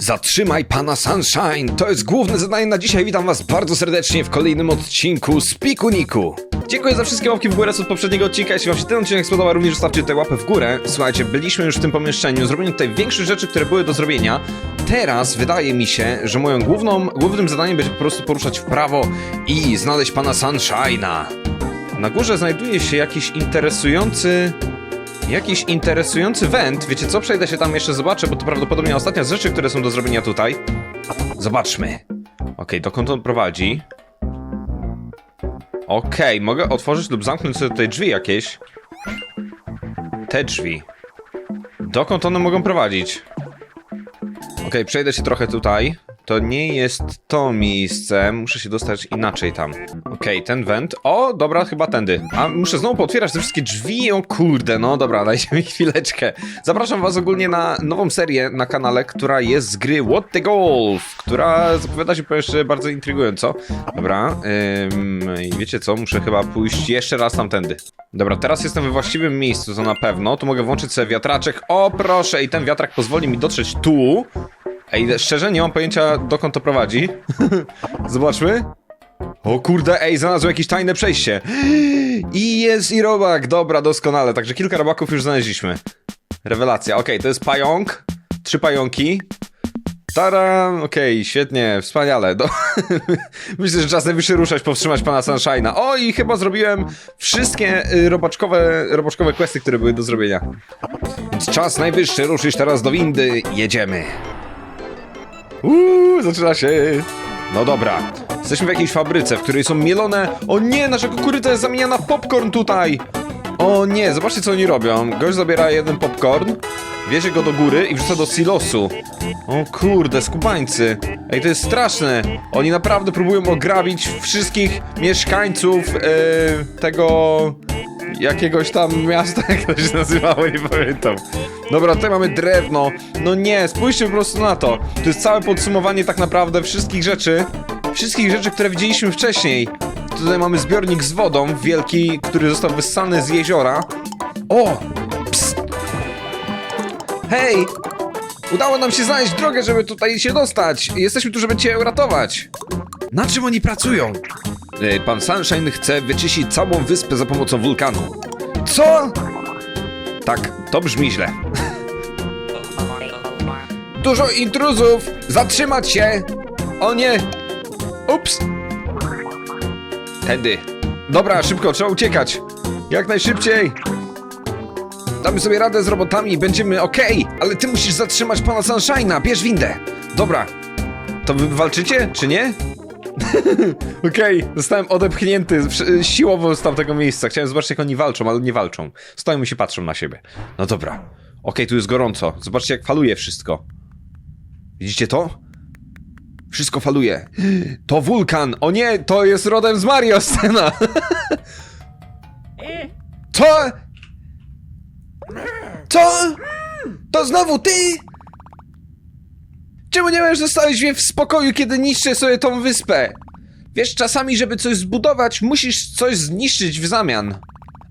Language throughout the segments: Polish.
Zatrzymaj pana Sunshine! To jest główne zadanie na dzisiaj. Witam was bardzo serdecznie w kolejnym odcinku z Pikuniku. Dziękuję za wszystkie łapki w górę z poprzedniego odcinka. Jeśli wam się ten odcinek spodobał, również zostawcie tę łapę w górę. Słuchajcie, byliśmy już w tym pomieszczeniu, zrobimy tutaj większość rzeczy, które były do zrobienia. Teraz wydaje mi się, że moją główną, głównym zadaniem będzie po prostu poruszać w prawo i znaleźć pana Sunshine'a. Na górze znajduje się jakiś interesujący Jakiś interesujący węd. Wiecie co? Przejdę się tam jeszcze zobaczę, bo to prawdopodobnie ostatnia z rzeczy, które są do zrobienia tutaj. Zobaczmy. Okej, dokąd on prowadzi? Okej, mogę otworzyć lub zamknąć sobie tutaj drzwi jakieś. Te drzwi. Dokąd one mogą prowadzić? Okej, przejdę się trochę tutaj. To nie jest to miejsce. Muszę się dostać inaczej tam. Okej, ten węd. O, dobra, chyba tędy. A muszę znowu pootwierać te wszystkie drzwi. O kurde, no dobra, dajcie mi chwileczkę. Zapraszam was ogólnie na nową serię na kanale, która jest z gry What the Golf, która zapowiada się po jeszcze bardzo intrygująco. Dobra, i wiecie co? Muszę chyba pójść jeszcze raz tamtędy. Dobra, teraz jestem we właściwym miejscu, to na pewno. Tu mogę włączyć sobie wiatraczek. O, proszę, i ten wiatrak pozwoli mi dotrzeć tu. Ej, szczerze nie mam pojęcia dokąd to prowadzi. Zobaczmy. O kurde, ej, znalazłem jakieś tajne przejście. I jest i robak, dobra, doskonale. Także kilka robaków już znaleźliśmy. Rewelacja, okej, to jest pająk. Trzy pająki. Taram, okej, świetnie, wspaniale. Do... Myślę, że czas najwyższy ruszać, powstrzymać pana Sunshine'a. O, i chyba zrobiłem wszystkie y, robaczkowe, robaczkowe questy, które były do zrobienia. Więc czas najwyższy ruszyć teraz do windy. Jedziemy. Uuu, zaczyna się. No dobra. Jesteśmy w jakiejś fabryce, w której są mielone. O nie, nasza kukurydza jest zamieniana w popcorn tutaj. O nie, zobaczcie co oni robią. Gość zabiera jeden popcorn, wiezie go do góry i wrzuca do silosu. O kurde, skubańcy. Ej, to jest straszne. Oni naprawdę próbują ograbić wszystkich mieszkańców e, tego jakiegoś tam miasta, jak to się nazywało, nie pamiętam. Dobra, tutaj mamy drewno. No nie, spójrzcie po prostu na to. To jest całe podsumowanie tak naprawdę wszystkich rzeczy, wszystkich rzeczy, które widzieliśmy wcześniej. Tutaj mamy zbiornik z wodą, wielki, który został wyssany z jeziora. O! Psst. Hej! Udało nam się znaleźć drogę, żeby tutaj się dostać. Jesteśmy tu, żeby cię uratować. Na czym oni pracują? E, Pan Sunshine chce wyczyścić całą wyspę za pomocą wulkanu. Co? Tak, to brzmi źle. Dużo intruzów! Zatrzymać się! O nie! Ups! Tędy. Dobra, szybko, trzeba uciekać. Jak najszybciej. Damy sobie radę z robotami, będziemy okej, ale ty musisz zatrzymać pana Sunshine'a, bierz windę. Dobra. To wy walczycie, czy nie? Okej, zostałem odepchnięty przy- siłowo z tamtego miejsca. Chciałem zobaczyć, jak oni walczą, ale nie walczą. Stoją i się patrzą na siebie. No dobra. Okej, tu jest gorąco. Zobaczcie, jak faluje wszystko. Widzicie to? Wszystko faluje. To wulkan! O nie, to jest rodem z Mario scena! Co? Co? To znowu ty? Czemu nie możesz zostawić mnie w spokoju, kiedy niszczę sobie tą wyspę? Wiesz, czasami, żeby coś zbudować, musisz coś zniszczyć w zamian.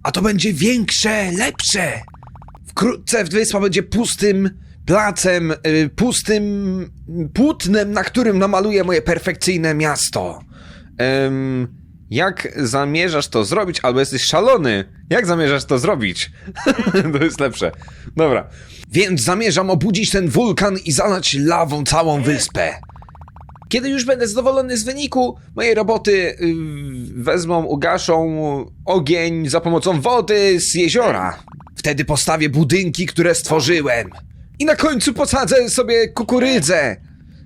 A to będzie większe, lepsze. Wkrótce wyspa będzie pustym placem, y, pustym płótnem, na którym namaluję moje perfekcyjne miasto. Em, jak zamierzasz to zrobić, albo jesteś szalony? Jak zamierzasz to zrobić? to jest lepsze. Dobra. Więc zamierzam obudzić ten wulkan i zalać lawą całą wyspę. Kiedy już będę zadowolony z wyniku, moje roboty yy, wezmą, ugaszą ogień za pomocą wody z jeziora. Wtedy postawię budynki, które stworzyłem. I na końcu posadzę sobie kukurydzę.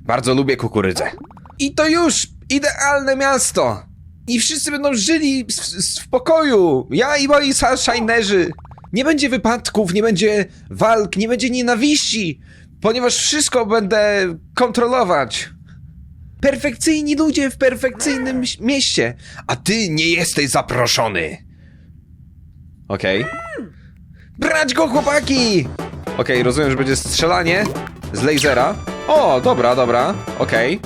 Bardzo lubię kukurydzę. I to już idealne miasto. I wszyscy będą żyli w, w, pokoju. Ja i moi sunshinerzy. Nie będzie wypadków, nie będzie walk, nie będzie nienawiści, ponieważ wszystko będę kontrolować. Perfekcyjni ludzie w perfekcyjnym mieście, a ty nie jesteś zaproszony. Okej. Brać go, chłopaki! Okej, rozumiem, że będzie strzelanie z lasera. O, dobra, dobra, okej.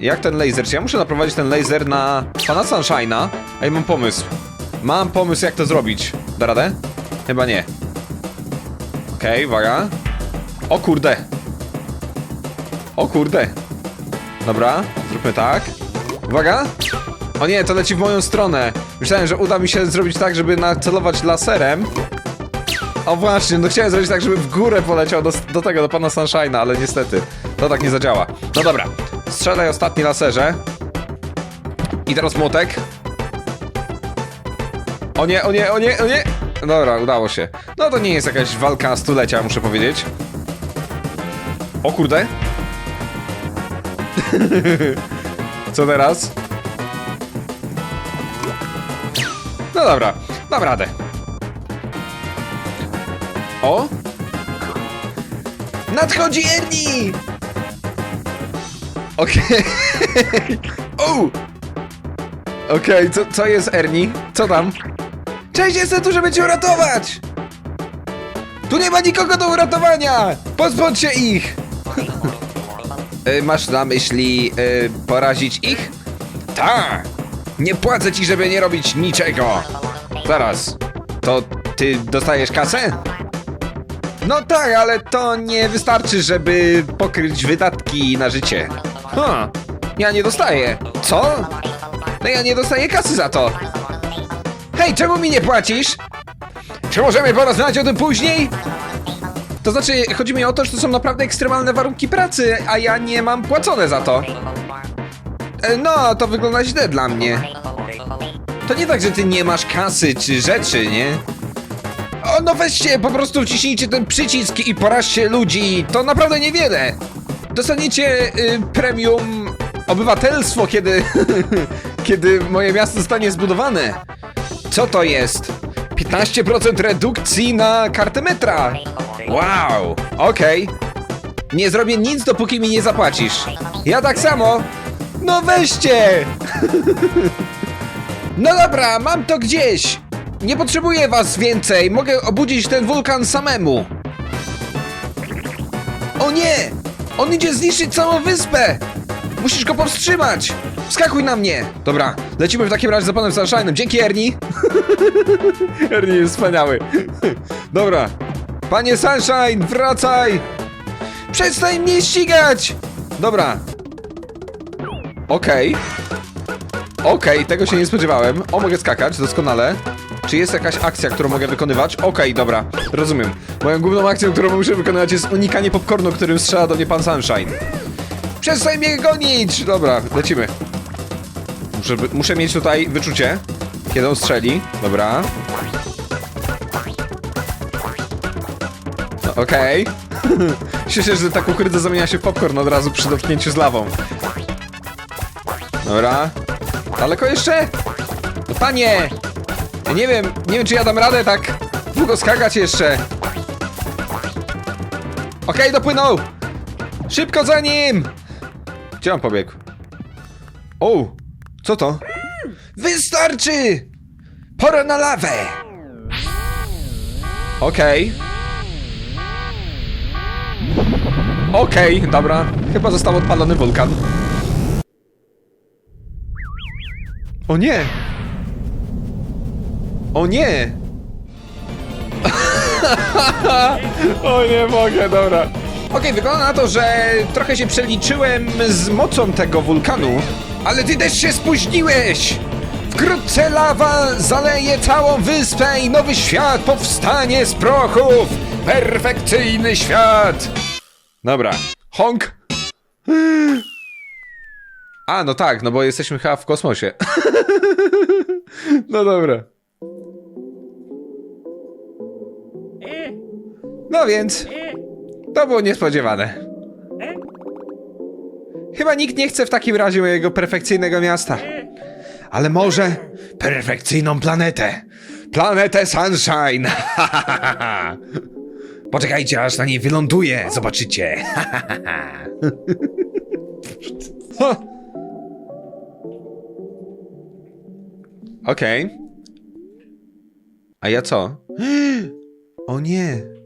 Jak ten laser? Czy ja muszę naprowadzić ten laser na pana Sunshine'a? Ej, mam pomysł. Mam pomysł, jak to zrobić. Da radę? Chyba nie. Okej, uwaga. O kurde. O kurde. Dobra, zróbmy tak. Uwaga. O nie, to leci w moją stronę. Myślałem, że uda mi się zrobić tak, żeby nacelować laserem. O właśnie, no chciałem zrobić tak, żeby w górę poleciał do, do tego, do pana Sunshine'a, ale niestety to tak nie zadziała. No dobra, strzelaj ostatni laserze. I teraz młotek. O nie, o nie, o nie, o nie! Dobra, udało się. No to nie jest jakaś walka stulecia, muszę powiedzieć. O kurde. Co teraz? No dobra, dam radę. O! Nadchodzi Ernie! Okej. O! Okej, co, co jest Ernie? Co tam? Cześć, jestem tu, żeby cię uratować! Tu nie ma nikogo do uratowania! Pozbądź się ich! Y, Masz na myśli y, porazić ich? Tak! Nie płacę ci, żeby nie robić niczego! Zaraz, to ty dostajesz kasę? No tak, ale to nie wystarczy, żeby pokryć wydatki na życie. Ha, ja nie dostaję. Co? No ja nie dostaję kasy za to. Hej, czemu mi nie płacisz? Czy możemy porozmawiać o tym później? To znaczy, chodzi mi o to, że to są naprawdę ekstremalne warunki pracy, a ja nie mam płacone za to. E, No, to wygląda źle dla mnie. To nie tak, że ty nie masz kasy czy rzeczy, nie? O, no weźcie, po prostu wciśnijcie ten przycisk i porażcie ludzi. To naprawdę niewiele. Dostaniecie y, premium obywatelstwo, kiedy, kiedy moje miasto zostanie zbudowane. Co to jest? 15% redukcji na kartę metra. Wow, okej. Nie zrobię nic, dopóki mi nie zapłacisz. Ja tak samo. No weźcie! No dobra, mam to gdzieś. Nie potrzebuję was więcej. Mogę obudzić ten wulkan samemu. O nie! On idzie zniszczyć całą wyspę! Musisz go powstrzymać! Wskakuj na mnie! Dobra, lecimy w takim razie za panem Sunshine'em. Dzięki, Ernie! Ernie jest wspaniały. Dobra. Panie Sunshine, wracaj! Przestań mnie ścigać! Dobra. Okej. Okej, tego się nie spodziewałem. O, mogę skakać, doskonale. Czy jest jakaś akcja, którą mogę wykonywać? Okej, dobra, rozumiem. Moją główną akcją, którą muszę wykonywać jest unikanie popcornu, którym strzela do mnie pan Sunshine. Przestań mnie gonić! Dobra, lecimy. Muszę, muszę mieć tutaj wyczucie, kiedy on strzeli. Dobra. No, Okej. Cieszę się, że ta kukurydza zamienia się w popcorn od razu przy dotknięciu z lawą. Dobra. Daleko jeszcze? No panie! Nie wiem, nie wiem czy ja dam radę tak długo skakać jeszcze. Okej, dopłynął! Szybko za nim! Gdzie on pobiegł? O! Co to? Wystarczy! Pora na lawę! Okej. Okej, dobra. Chyba został odpalony wulkan. O nie! O nie! o nie mogę, dobra. Okej, wygląda na to, że trochę się przeliczyłem z mocą tego wulkanu, ale ty też się spóźniłeś! Wkrótce lawa zaleje całą wyspę i nowy świat powstanie z prochów! Perfekcyjny świat! Dobra, honk! A, no tak, no bo jesteśmy chyba w kosmosie. no dobra. No więc, to było niespodziewane. Chyba nikt nie chce w takim razie mojego perfekcyjnego miasta. Ale może perfekcyjną planetę. Planetę Sunshine. Poczekajcie, aż na niej wyląduję. Zobaczycie. Okej. A ja co? O nie.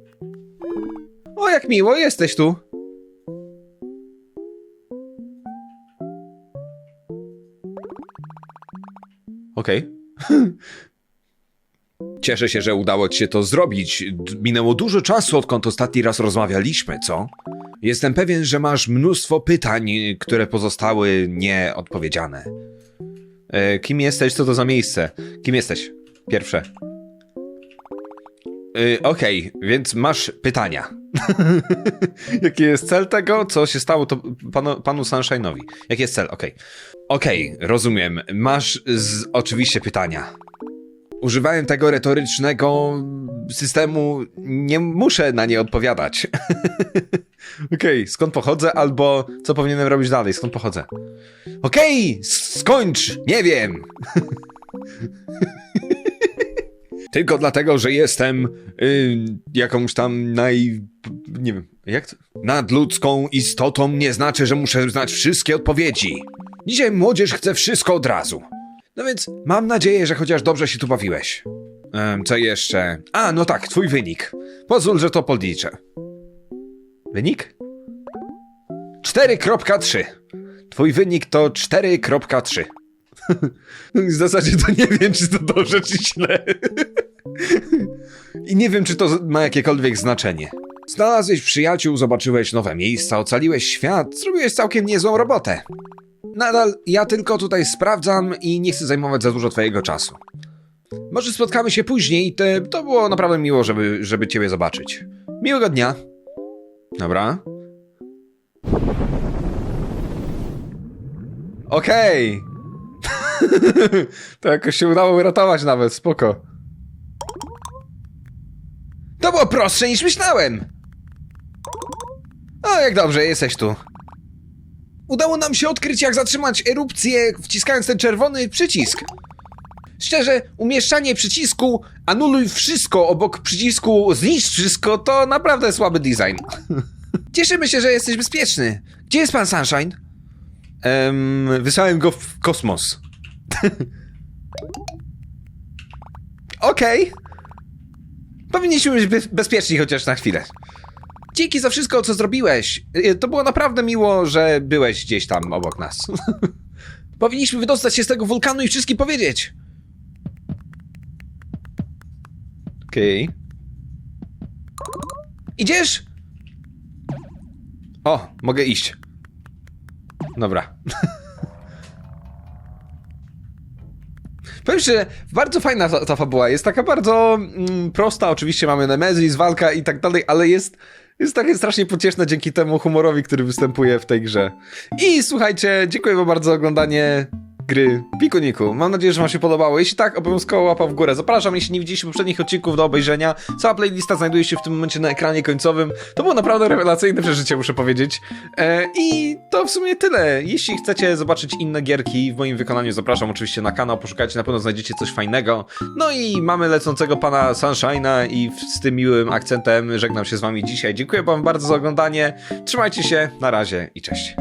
O, jak miło, jesteś tu. Okej. Cieszę się, że udało ci się to zrobić. Minęło dużo czasu, odkąd ostatni raz rozmawialiśmy, co? Jestem pewien, że masz mnóstwo pytań, które pozostały nieodpowiedziane. E, kim jesteś? Co to za miejsce? Kim jesteś? Pierwsze. E, Okej, więc masz pytania. Jaki jest cel tego? Co się stało to panu, panu Sunshine'owi? Jaki jest cel? Okej. Okej, rozumiem. Masz z, oczywiście pytania. Używałem tego retorycznego systemu, nie muszę na nie odpowiadać. Okej, skąd pochodzę, albo co powinienem robić dalej, skąd pochodzę. Okej, skończ, nie wiem. Tylko dlatego, że jestem y, jakąś tam naj... nie wiem, jak to? Nadludzką istotą nie znaczy, że muszę znać wszystkie odpowiedzi. Dzisiaj młodzież chce wszystko od razu. No więc mam nadzieję, że chociaż dobrze się tu bawiłeś. Em, co jeszcze? A, no tak, twój wynik. Pozwól, że to podliczę. Wynik? 4.3. Twój wynik to 4.3. w zasadzie to nie wiem, czy to dobrze, czy źle. I nie wiem, czy to ma jakiekolwiek znaczenie. Znalazłeś przyjaciół, zobaczyłeś nowe miejsca, ocaliłeś świat, zrobiłeś całkiem niezłą robotę. Nadal ja tylko tutaj sprawdzam i nie chcę zajmować za dużo twojego czasu. Może spotkamy się później, to, to było naprawdę miło, żeby, żeby ciebie zobaczyć. Miłego dnia. Dobra. Okej. to jakoś się udało uratować nawet, spoko. To było prostsze niż myślałem. O, jak dobrze, jesteś tu. Udało nam się odkryć, jak zatrzymać erupcję, wciskając ten czerwony przycisk. Szczerze, umieszczanie przycisku anuluj wszystko obok przycisku zniszcz wszystko to naprawdę słaby design. Cieszymy się, że jesteś bezpieczny. Gdzie jest pan Sunshine? Um, wysłałem go w kosmos. Okej. Powinniśmy być be- bezpieczni chociaż na chwilę. Dzięki za wszystko, co zrobiłeś. Y, To było naprawdę miło, że byłeś gdzieś tam obok nas. Powinniśmy wydostać się z tego wulkanu i wszystkim powiedzieć. Okej. Idziesz? O, mogę iść. Dobra. Powiem że bardzo fajna ta, ta fabuła. Jest taka bardzo mm, prosta. Oczywiście mamy Nemezis, walka i tak dalej, ale jest, jest takie strasznie pocieszne dzięki temu humorowi, który występuje w tej grze. I słuchajcie, dziękuję wam bardzo za oglądanie gry Pikuniku. Mam nadzieję, że wam się podobało. Jeśli tak, obowiązkowo łapa w górę. Zapraszam, jeśli nie widzieliście poprzednich odcinków do obejrzenia. Cała playlista znajduje się w tym momencie na ekranie końcowym. To było naprawdę rewelacyjne przeżycie, muszę powiedzieć. E, I to w sumie tyle. Jeśli chcecie zobaczyć inne gierki w moim wykonaniu, zapraszam oczywiście na kanał, poszukajcie, na pewno znajdziecie coś fajnego. No i mamy lecącego pana Sunshine'a i z tym miłym akcentem żegnam się z wami dzisiaj. Dziękuję wam bardzo za oglądanie. Trzymajcie się, na razie i cześć.